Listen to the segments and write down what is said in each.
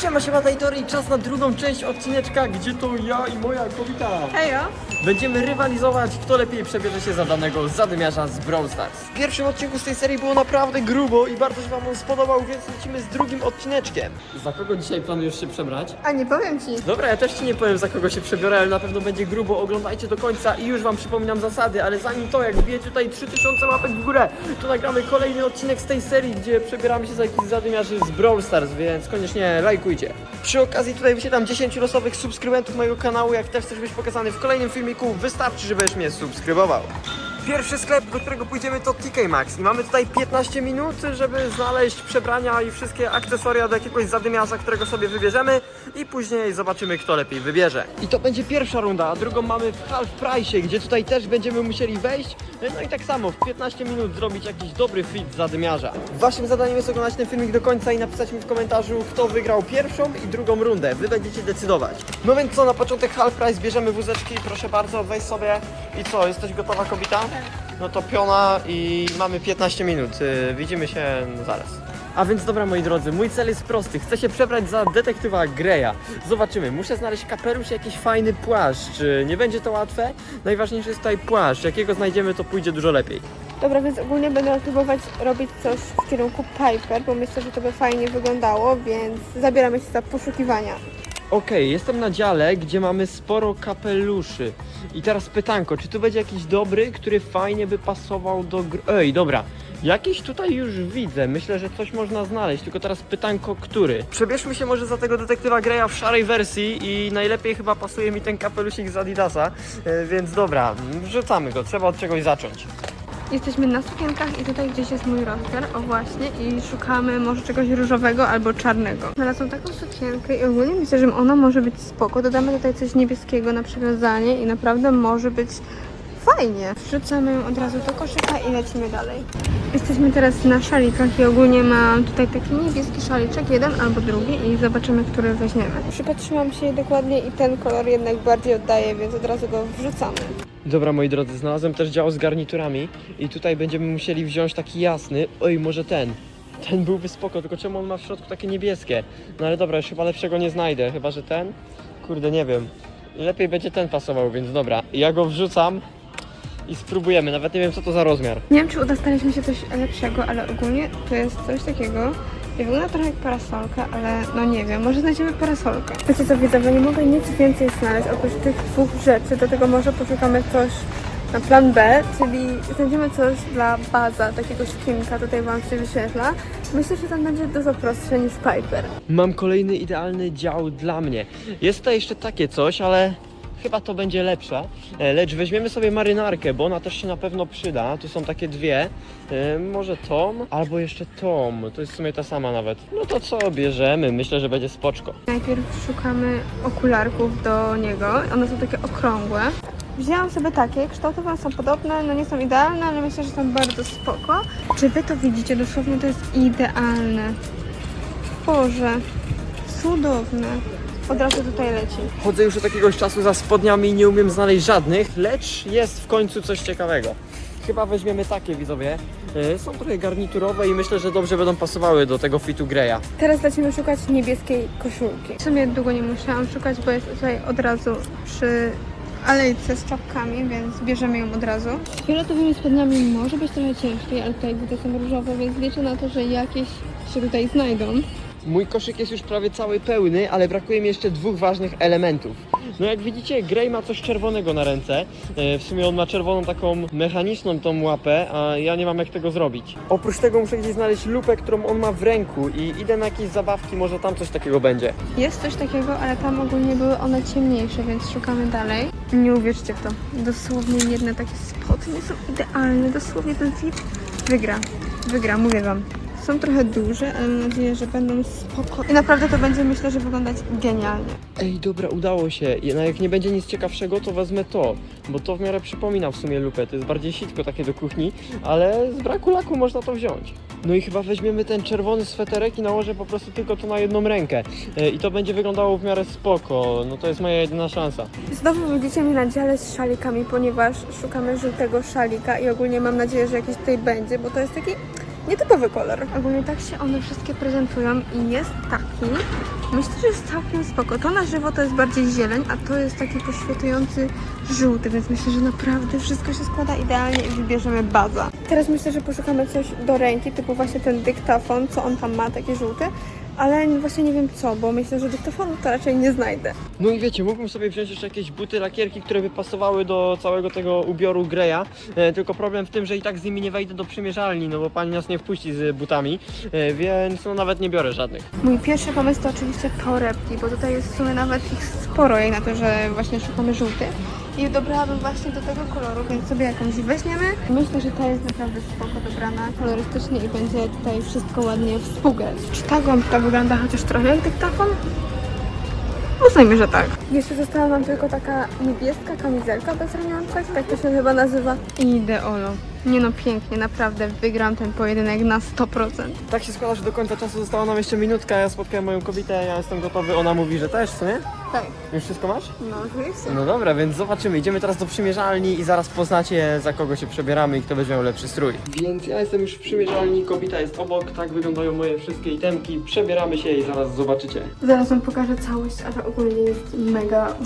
Siema, siema, Tajtory i czas na drugą część odcineczka, gdzie to ja i moja kobieta Hejo! będziemy rywalizować, kto lepiej przebierze się za danego zadymiarza z Brawl Stars. W pierwszym odcinku z tej serii było naprawdę grubo i bardzo się wam on spodobał, więc lecimy z drugim odcineczkiem. Za kogo dzisiaj planujesz się przebrać? A nie powiem ci. Dobra, ja też ci nie powiem za kogo się przebiorę, ale na pewno będzie grubo. Oglądajcie do końca i już wam przypominam zasady, ale zanim to, jak wbijecie tutaj 3000 łapek w górę, to nagramy kolejny odcinek z tej serii, gdzie przebieramy się za jakichś zadymiarzy z Brawl Stars, więc koniecznie lajkujcie. Przy okazji tutaj wysiadam 10 losowych subskrybentów mojego kanału, jak też chcesz być pokazany w kolejnym filmiku, wystarczy, żebyś mnie subskrybował. Pierwszy sklep, do którego pójdziemy to TK Maxx i mamy tutaj 15 minut, żeby znaleźć przebrania i wszystkie akcesoria do jakiegoś zadymiarza, którego sobie wybierzemy. I później zobaczymy kto lepiej wybierze. I to będzie pierwsza runda, a drugą mamy w half price, gdzie tutaj też będziemy musieli wejść, no i tak samo w 15 minut zrobić jakiś dobry fit zadymiarza. Waszym zadaniem jest oglądać ten filmik do końca i napisać mi w komentarzu kto wygrał pierwszą i drugą rundę. Wy będziecie decydować. No więc co, na początek half price bierzemy wózeczki, proszę bardzo, weź sobie i co, jesteś gotowa kobita? No to piona i mamy 15 minut. Yy, widzimy się zaraz. A więc dobra moi drodzy, mój cel jest prosty. Chcę się przebrać za detektywa Greya. Zobaczymy, muszę znaleźć kapelusz i jakiś fajny płaszcz. Nie będzie to łatwe. Najważniejszy jest tutaj płaszcz. Jakiego znajdziemy, to pójdzie dużo lepiej. Dobra, więc ogólnie będę próbować robić coś w kierunku Piper, bo myślę, że to by fajnie wyglądało, więc zabieramy się za poszukiwania. Okej, jestem na dziale, gdzie mamy sporo kapeluszy. I teraz pytanko, czy tu będzie jakiś dobry, który fajnie by pasował do gr... Ej, dobra. Jakiś tutaj już widzę, myślę, że coś można znaleźć, tylko teraz pytanko, który? Przebierzmy się może za tego detektywa Greya w szarej wersji i najlepiej chyba pasuje mi ten kapelusik z Adidasa, e, więc dobra, wrzucamy go, trzeba od czegoś zacząć. Jesteśmy na sukienkach i tutaj gdzieś jest mój rozmiar, o właśnie, i szukamy może czegoś różowego albo czarnego. Znalazłam taką sukienkę i ogólnie myślę, że ona może być spoko. Dodamy tutaj coś niebieskiego na przywiązanie i naprawdę może być fajnie. Wrzucamy ją od razu do koszyka i lecimy dalej. Jesteśmy teraz na szalikach i ogólnie mam tutaj taki niebieski szaliczek, jeden albo drugi i zobaczymy, który weźmiemy. Przypatrzyłam się dokładnie i ten kolor jednak bardziej oddaje, więc od razu go wrzucamy. Dobra, moi drodzy, znalazłem też dział z garniturami i tutaj będziemy musieli wziąć taki jasny. Oj, może ten. Ten byłby spoko, tylko czemu on ma w środku takie niebieskie? No ale dobra, już chyba lepszego nie znajdę, chyba że ten? Kurde, nie wiem. Lepiej będzie ten pasował, więc dobra. Ja go wrzucam i spróbujemy, nawet nie wiem co to za rozmiar. Nie wiem, czy udostaliśmy się coś lepszego, ale ogólnie to jest coś takiego. I wygląda trochę jak parasolka, ale no nie wiem, może znajdziemy parasolkę. Wiecie co, widzowie, nie mogę nic więcej znaleźć oprócz tych dwóch rzeczy, do tego może poszukamy coś na plan B, czyli znajdziemy coś dla baza, takiego szkinka, tutaj wam się wyświetla. Myślę, że tam będzie dużo prostsze niż Piper. Mam kolejny idealny dział dla mnie. Jest tutaj jeszcze takie coś, ale chyba to będzie lepsze. E, Lecz weźmiemy sobie marynarkę, bo ona też się na pewno przyda. Tu są takie dwie. E, Może Tom, albo jeszcze Tom. To jest w sumie ta sama nawet. No to co bierzemy? Myślę, że będzie spoczko. Najpierw szukamy okularków do niego. One są takie okrągłe. Wzięłam sobie takie, kształtowe są podobne, no nie są idealne, ale myślę, że są bardzo spoko. Czy wy to widzicie? Dosłownie to jest idealne. Boże, cudowne. Od razu tutaj leci. Chodzę już od jakiegoś czasu za spodniami i nie umiem znaleźć żadnych, lecz jest w końcu coś ciekawego. Chyba weźmiemy takie widzowie. E, Są trochę garniturowe i myślę, że dobrze będą pasowały do tego fitu Greya. Teraz lecimy szukać niebieskiej koszulki. W sumie długo nie musiałam szukać, bo jest tutaj od razu przy alejce z czapkami, więc bierzemy ją od razu. Z fioletowymi spodniami może być trochę ciężkiej, ale tutaj buty są różowe, więc liczę na to, że jakieś się tutaj znajdą. Mój koszyk jest już prawie cały pełny, ale brakuje mi jeszcze dwóch ważnych elementów. No jak widzicie, Grey ma coś czerwonego na ręce. E, W sumie on ma czerwoną taką mechaniczną tą łapę, a ja nie mam jak tego zrobić. Oprócz tego muszę gdzieś znaleźć lupę, którą on ma w ręku i idę na jakieś zabawki, może tam coś takiego będzie. Jest coś takiego, ale tam ogólnie były one ciemniejsze, więc szukamy dalej. Nie uwierzcie w to. Dosłownie jedne takie spodnie są idealne. Dosłownie ten fit wygra. Wygra, mówię wam. Są trochę duże, ale mam nadzieję, że będą spoko. I naprawdę to będzie, myślę, że wyglądać genialnie. Ej, dobra, udało się. No jak nie będzie nic ciekawszego, to wezmę to, bo to w miarę przypomina w sumie lupę. To jest bardziej sitko takie do kuchni, ale z braku laku można to wziąć. No i chyba weźmiemy ten czerwony sweterek i nałożę po prostu tylko to na jedną rękę. E, I to będzie wyglądało w miarę spoko. No to jest moja jedyna szansa. Znowu widzicie mnie na dziale z szalikami, ponieważ szukamy żółtego szalika i ogólnie mam nadzieję, że jakiś tutaj będzie, bo to jest taki nietypowy kolor. Ogólnie tak się one wszystkie prezentują i jest taki, Myślę, że jest całkiem spoko. To na żywo to jest bardziej zieleń, a to jest taki poświatujący żółty, więc myślę, że naprawdę wszystko się składa idealnie i wybierzemy baza. Teraz myślę, że poszukamy coś do ręki, typu właśnie ten dyktafon, co on tam ma, taki żółty. Ale właśnie nie wiem co, bo myślę, że dyktafonu to raczej nie znajdę. No i wiecie, mógłbym sobie wziąć jeszcze jakieś buty, lakierki, które by pasowały do całego tego ubioru Greya. E, tylko problem w tym, że i tak z nimi nie wejdę do przymierzalni, no bo pani nas nie wpuści z butami, e, więc no nawet nie biorę żadnych. Mój pierwszy pomysł to oczywiście torebki, bo tutaj jest w sumie nawet ich sporo, jak na to, że właśnie szukamy żółty. I dobrałabym właśnie do tego koloru, więc sobie jakąś weźmiemy. Myślę, że ta jest naprawdę spoko dobrana kolorystycznie i będzie tutaj wszystko ładnie współgrać. Czy ta gąbka wygląda chociaż trochę jak dyktafon? Uznajmy, że tak. Jeszcze została nam tylko taka niebieska kamizelka bez ramionczek, tak to się chyba nazywa. Ideolo. Nie no, pięknie, naprawdę wygram ten pojedynek na 100%. Tak się składa, że do końca czasu została nam jeszcze minutka, ja spotkałem moją kobietę, ja jestem gotowy, ona mówi, że też, co nie? Tak, Już wszystko masz? no oczywiście. No dobra, więc zobaczymy. Idziemy teraz do przymierzalni i zaraz poznacie za kogo się przebieramy i kto będzie miał lepszy strój. Więc ja jestem już w przymierzalni, kobieta jest obok, tak wyglądają moje wszystkie itemki. Przebieramy się i zaraz zobaczycie. Zaraz wam pokażę całość, ale ogólnie jest mega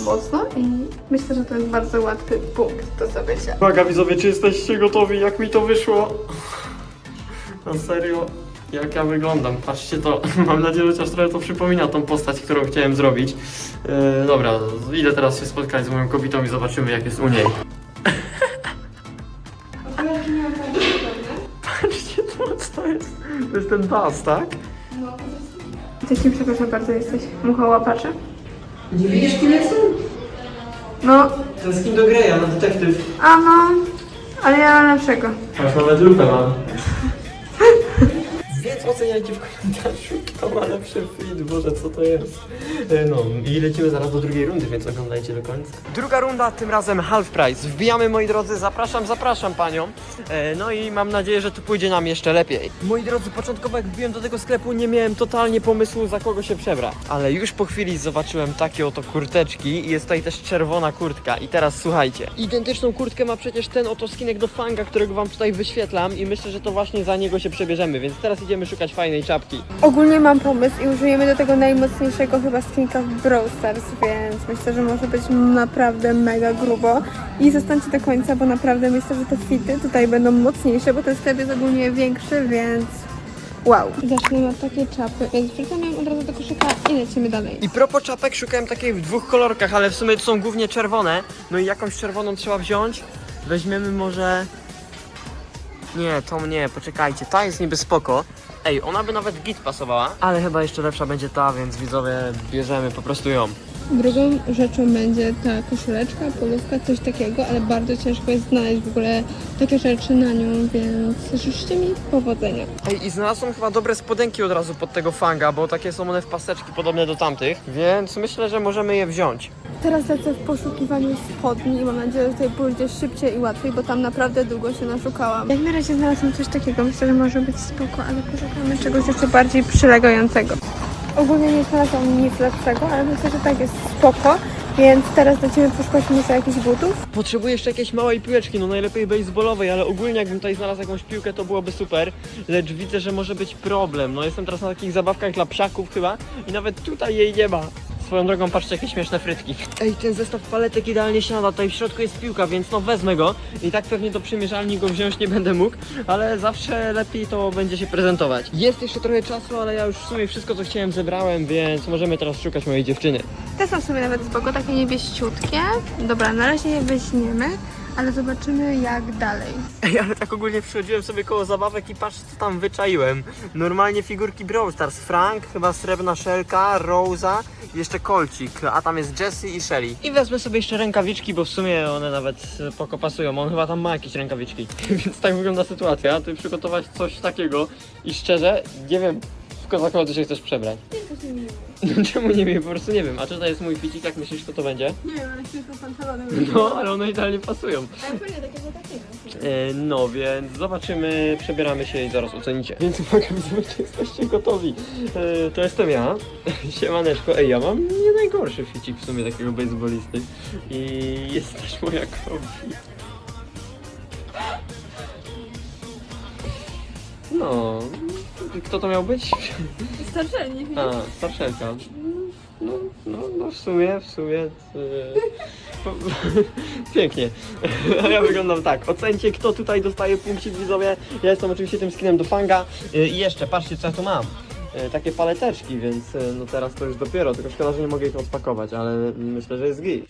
mocno i myślę, że to jest bardzo łatwy punkt do zdobycia. Uwaga widzowie, czy jesteście gotowi? Jak mi to wyszło? Na serio? Jak ja wyglądam? Patrzcie to. Mam nadzieję, że chociaż trochę to przypomina tą postać, którą chciałem zrobić. Yy, dobra, idę teraz się spotkać z moją kobietą i zobaczymy jak jest u niej. Patrzcie to, co to jest? To jest ten bas, tak? Ty ci przepraszam bardzo, jesteś muchołapaczem? Nie widzisz kim jestem? No, To jest kim do Greya, na detektyw. a no, ale ja lepszego. Masz nawet lupę mam. Oceniajcie w komentarzu, kto ma lepszy fit, Boże, co to jest. E, No i lecimy zaraz do drugiej rundy, więc oglądajcie do końca. Druga runda, tym razem half price. Wbijamy, moi drodzy, zapraszam, zapraszam panią. E, No i mam nadzieję, że tu pójdzie nam jeszcze lepiej. Moi drodzy, początkowo jak wbiłem do tego sklepu, nie miałem totalnie pomysłu, za kogo się przebrać. Ale już po chwili zobaczyłem takie oto kurteczki i jest tutaj też czerwona kurtka. I teraz słuchajcie, identyczną kurtkę ma przecież ten oto skinek do fanga, którego wam tutaj wyświetlam i myślę, że to właśnie za niego się przebierzemy, więc teraz idziemy szukać fajnej czapki. Ogólnie mam pomysł i użyjemy do tego najmocniejszego chyba skinka w Brawl Stars, więc myślę, że może być naprawdę mega grubo. I zostańcie do końca, bo naprawdę myślę, że te fity tutaj będą mocniejsze, bo ten sklep jest ogólnie większy, więc wow. Zacznijmy od takiej czapy, więc wrzucamy ją od razu do koszyka i lecimy dalej. I propos czapek szukałem takiej w dwóch kolorkach, ale w sumie to są głównie czerwone. No i jakąś czerwoną trzeba wziąć. Weźmiemy może... Nie, tą nie, poczekajcie, ta jest niby spoko. Ej, ona by nawet git pasowała, ale chyba jeszcze lepsza będzie ta, więc widzowie bierzemy po prostu ją. Drugą rzeczą będzie ta koszuleczka, polówka, coś takiego, ale bardzo ciężko jest znaleźć w ogóle takie rzeczy na nią, więc życzcie mi powodzenia. Ej, i znalazłem chyba dobre spodenki od razu pod tego fanga, bo takie są one w paseczki podobne do tamtych, więc myślę, że możemy je wziąć. Teraz lecę w poszukiwaniu spodni i mam nadzieję, że tutaj pójdzie szybciej i łatwiej, bo tam naprawdę długo się naszukałam. Jak na razie znalazłam coś takiego, myślę, że może być spoko, ale poszukamy czegoś jeszcze bardziej przylegającego. Ogólnie nie znalazłam nic lepszego, ale myślę, że tak jest spoko, więc teraz lecimy poszukać może jakichś butów. Potrzebuję jeszcze jakiejś małej piłeczki, no najlepiej baseballowej, ale ogólnie jakbym tutaj znalazł jakąś piłkę, to byłoby super. Lecz widzę, że może być problem. No jestem teraz na takich zabawkach dla psiaków chyba i nawet tutaj jej nie ma. Swoją drogą, patrzcie, jakie śmieszne frytki. Ej, ten zestaw paletek idealnie siada, tutaj w środku jest piłka, więc no wezmę go. I tak pewnie do przymierzalni go wziąć nie będę mógł, ale zawsze lepiej to będzie się prezentować. Jest jeszcze trochę czasu, ale ja już w sumie wszystko, co chciałem zebrałem, więc możemy teraz szukać mojej dziewczyny. Te są w sumie nawet spoko, takie niebieściutkie. Dobra, na razie je weźmiemy, ale zobaczymy jak dalej. Ej, ale tak ogólnie przychodziłem sobie koło zabawek i patrz co tam wyczaiłem. Normalnie figurki Brawl Stars. Frank, chyba srebrna szelka, Rosa i jeszcze kolcik, a tam jest Jessie i Shelly. I wezmę sobie jeszcze rękawiczki, bo w sumie one nawet poko pasują. On chyba tam ma jakieś rękawiczki. Więc tak wygląda sytuacja. Ty przygotować coś takiego i szczerze, nie wiem, tylko za kogo ty się chcesz przebrać. No czemu nie wiem, po prostu nie wiem. A czy to jest mój ficik, jak myślisz, kto to będzie? Nie wiem, ale to pantalony. No, ale one idealnie pasują. Ale pewnie takiego takiego. E, No więc zobaczymy, przebieramy się i zaraz ocenicie. Więc uwaga, widzowie, czy jesteście gotowi. E, To jestem ja. Siemaneczko. Ej, ja mam nie najgorszy ficik w sumie takiego baseballisty. I jest też moja kobi. No, kto to miał być? Starczeni. A, starszelka. no, no, no w sumie, w sumie. po- Pięknie. A ja wyglądam tak. Ocencie, kto tutaj dostaje punkcik widzowie. Ja jestem oczywiście tym skinem do fanga. E, I jeszcze, patrzcie co ja tu mam. E, Takie paleteczki, więc e, no teraz to już dopiero, tylko szkoda, że nie mogę ich odpakować, ale myślę, że jest git.